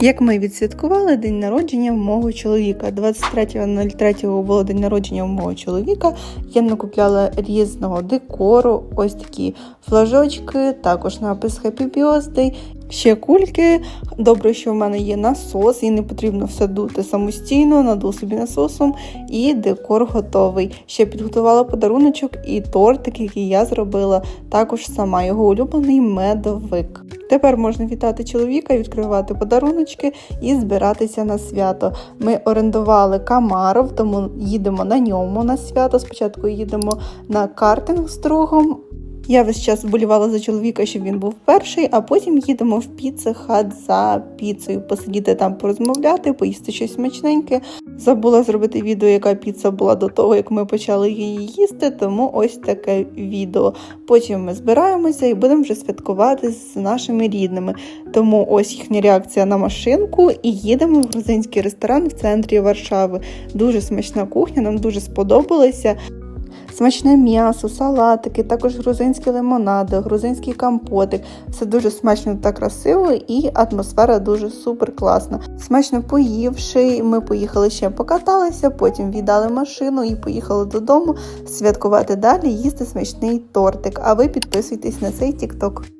Як ми відсвяткували день народження мого чоловіка. 23.03 було день народження у мого чоловіка. Я накупляла різного декору, ось такі флажочки, також напис Happy Birthday, ще кульки. Добре, що в мене є насос, і не потрібно все дути самостійно, надув собі насосом, і декор готовий. Ще підготувала подаруночок і тортик, який я зробила також сама, його улюблений медовик. Тепер можна вітати чоловіка, відкривати подаруночки і збиратися на свято. Ми орендували Камаров, тому їдемо на ньому на свято. Спочатку їдемо на картинг з другом. Я весь час вболівала за чоловіка, щоб він був перший, а потім їдемо в піци хат за піцею, посидіти там, порозмовляти, поїсти щось смачненьке. Забула зробити відео, яка піца була до того, як ми почали її їсти, тому ось таке відео. Потім ми збираємося і будемо вже святкувати з нашими рідними. Тому ось їхня реакція на машинку і їдемо в грузинський ресторан в центрі Варшави. Дуже смачна кухня, нам дуже сподобалося. Смачне м'ясо, салатики, також грузинські лимонади, грузинський компотик. Все дуже смачно та красиво, і атмосфера дуже супер класна. Смачно поївши, ми поїхали ще покаталися, потім віддали машину і поїхали додому святкувати далі, їсти смачний тортик. А ви підписуйтесь на цей тікток.